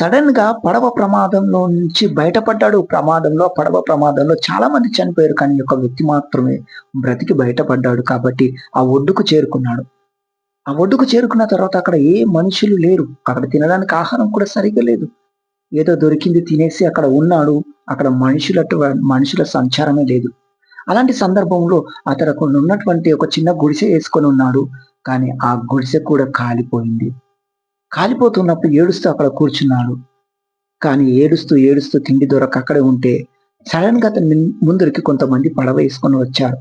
సడన్గా పడవ ప్రమాదంలో నుంచి బయటపడ్డాడు. ప్రమాదంలో పడవ ప్రమాదంలో చాలా మంది చనిపోయారు. కానీ ఒక వ్యక్తి మాత్రమే బ్రతికి బయటపడ్డాడు కాబట్టి ఆ ఒడ్డుకు చేరుకున్నాడు. ఆ ఒడ్డుకు చేరుకున్న తర్వాత అక్కడ ఏ మనుషులు లేరు. అక్కడ తినడానికి ఆహారం కూడా సరిగ్గా లేదు. ఏదో దొరికింది తినేసి అక్కడ ఉన్నాడు. అక్కడ మనుషులట్టు మనుషుల సంచారమే లేదు. అలాంటి సందర్భంలో అతడు అక్కడ ఉన్నటువంటి ఒక చిన్న గుడిసె వేసుకొని ఉన్నాడు. కానీ ఆ గుడిసె కూడా కాలిపోయింది. కాలిపోతున్నప్పుడు ఏడుస్తూ అక్కడ కూర్చున్నాడు. కానీ ఏడుస్తూ ఏడుస్తూ తిండి దొరక అక్కడే ఉంటే సడన్గా అతని ముందరికి కొంతమంది పడవ వేసుకొని వచ్చారు.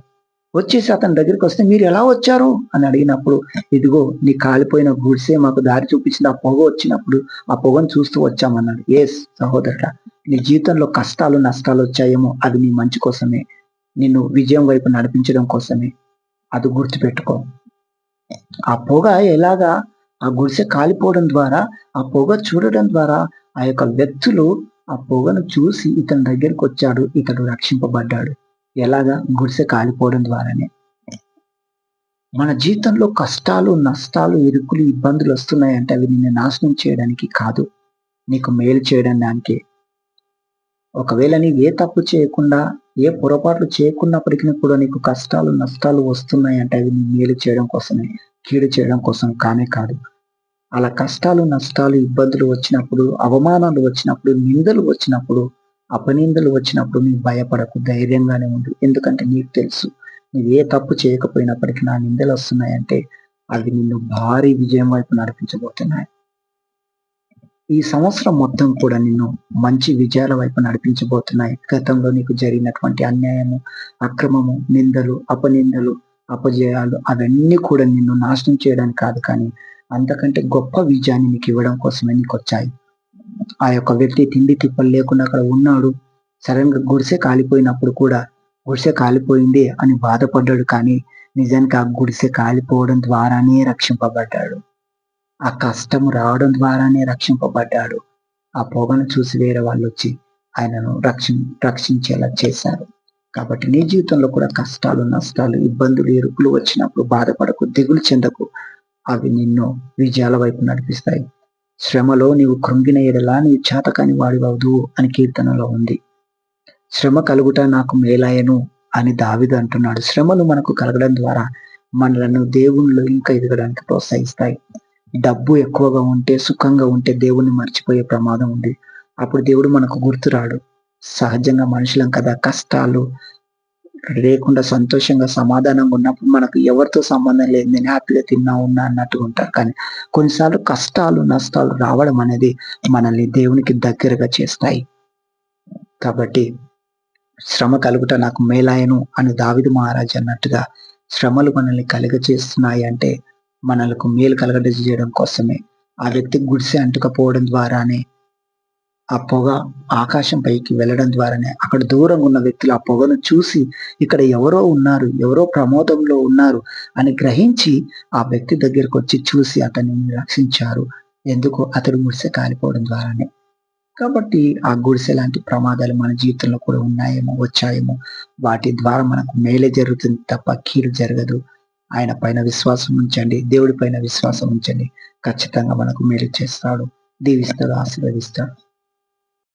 వచ్చేసి అతని దగ్గరికి వస్తే మీరు ఎలా వచ్చారు? అని అడిగినప్పుడు ఇదిగో నీ కాలిపోయిన గుడిసే మాకు దారి చూపించింది. ఆ పొగ వచ్చినప్పుడు ఆ పొగను చూస్తూ వచ్చామన్నాడు. ఎస్ సహోదరుడా నీ జీవితంలో కష్టాలు నష్టాలు వచ్చాయేమో అది నీ మంచి కోసమే. నిన్ను విజయం వైపు నడిపించడం కోసమే. అది గుర్తుపెట్టుకో. ఆ పొగ ఎలాగా ఆ గుడిసె కాలిపోవడం ద్వారా ఆ పొగ చూడడం ద్వారా ఆ యొక్క వ్యక్తులు ఆ పొగను చూసి ఇతని దగ్గరికి వచ్చాడు ఇతడు రక్షింపబడ్డాడు. ఎలాగా? గుడిసె కాలిపోవడం ద్వారానే. మన జీవితంలో కష్టాలు నష్టాలు ఇరుకులు ఇబ్బందులు వస్తున్నాయంటే అవి నిన్ను నాశనం చేయడానికి కాదు. నీకు మేలు చేయడానికి. ఒకవేళ నీవు ఏ తప్పు చేయకుండా ఏ పొరపాట్లు చేయకున్నప్పటికీ కూడా నీకు కష్టాలు నష్టాలు వస్తున్నాయంటే అవి నీ మేలు చేయడం కోసమే. కీడు చేయడం కోసం కానే కాదు. అలా కష్టాలు నష్టాలు ఇబ్బందులు వచ్చినప్పుడు అవమానాలు వచ్చినప్పుడు నిందలు వచ్చినప్పుడు అపనిందలు వచ్చినప్పుడు నీవు భయపడకు ధైర్యంగానే ఉండు. ఎందుకంటే నీకు తెలుసు నువ్వు ఏ తప్పు చేయకపోయినప్పటికీ నా నిందలు వస్తున్నాయంటే అవి నిన్ను భారీ విజయం వైపు నడిపించబోతున్నాయి. ఈ సంవత్సరం మొత్తం కూడా నిన్ను మంచి విజయాల వైపు నడిపించబోతున్నాయి. గతంలో నీకు జరిగినటువంటి అన్యాయము అక్రమము నిందలు అపనిందలు అపజయాలు అవన్నీ కూడా నిన్ను నాశనం చేయడానికి కాదు కానీ అంతకంటే గొప్ప విజయాన్ని నీకు ఇవ్వడం కోసమే నీకు వచ్చాయి. ఆ యొక్క వ్యక్తి తిండి తిప్పలు లేకుండా అక్కడ ఉన్నాడు. సడన్గా గుడిసె కాలిపోయినప్పుడు కూడా గుడిసె కాలిపోయింది అని బాధపడ్డాడు కానీ నిజానికి ఆ గుడిసె కాలిపోవడం ద్వారానే రక్షింపబడ్డాడు. ఆ కష్టం రావడం ద్వారానే రక్షింపబడ్డాడు. ఆ పొగను చూసి వేరే వాళ్ళు వచ్చి ఆయనను రక్షి రక్షించేలా చేశారు. కాబట్టి నీ జీవితంలో కూడా కష్టాలు నష్టాలు ఇబ్బందులు ఎరుకులు వచ్చినప్పుడు బాధపడకు దిగులు చెందకు. అవి నిన్ను విజయాల వైపు నడిపిస్తాయి. శ్రమలో నీవు కృంగిన ఎడలా నీవు చేతకాని వాడివదు అని కీర్తనలో ఉంది. శ్రమ కలుగుట నాకు మేలాయను అని దావిద అంటున్నాడు. శ్రమలు మనకు కలగడం ద్వారా మనలను దేవుళ్ళు ఇంకా ఎదగడానికి ప్రోత్సహిస్తాయి. డబ్బు ఎక్కువగా ఉంటే సుఖంగా ఉంటే దేవుణ్ణి మర్చిపోయే ప్రమాదం ఉంది. అప్పుడు దేవుడు మనకు గుర్తురాడు సహజంగా మనుషులం కదా కష్టాలు లేకుండా సంతోషంగా సమాధానంగా ఉన్నప్పుడు మనకు ఎవరితో సంబంధం లేదు. నేను హ్యాపీగా తిన్నా ఉన్నా అన్నట్టుగా ఉంటారు. కానీ కొన్నిసార్లు కష్టాలు నష్టాలు రావడం అనేది మనల్ని దేవునికి దగ్గరగా చేస్తాయి. కాబట్టి శ్రమ కలుగుట నాకు మేలాయను అని దావిదు మహారాజ్ అన్నట్టుగా శ్రమలు మనల్ని కలుగ చేస్తున్నాయి అంటే మనలకు మేలు కలగ చేయడం కోసమే. ఆ వ్యక్తి గుడిసె అంటుకపోవడం ద్వారానే ఆ పొగ ఆకాశం పైకి వెళ్ళడం ద్వారానే అక్కడ దూరంగా ఉన్న వ్యక్తులు ఆ పొగను చూసి ఇక్కడ ఎవరో ఉన్నారు ఎవరో ప్రమోదంలో ఉన్నారు అని గ్రహించి ఆ వ్యక్తి దగ్గరకు వచ్చి చూసి అతన్ని రక్షించారు. ఎందుకు అతడు గుడిసె కాలిపోవడం ద్వారానే. కాబట్టి ఆ గుడిసె లాంటి ప్రమాదాలు మన జీవితంలో కూడా ఉన్నాయేమో వచ్చాయేమో. వాటి ద్వారా మనకు మేలే జరుగుతుంది తప్ప కీడు జరగదు. ఆయన పైన విశ్వాసం ఉంచండి దేవుడి పైన విశ్వాసం ఉంచండి. ఖచ్చితంగా మనకు మేలు చేస్తాడు దీవిస్తాడు ఆశీర్వదిస్తాడు.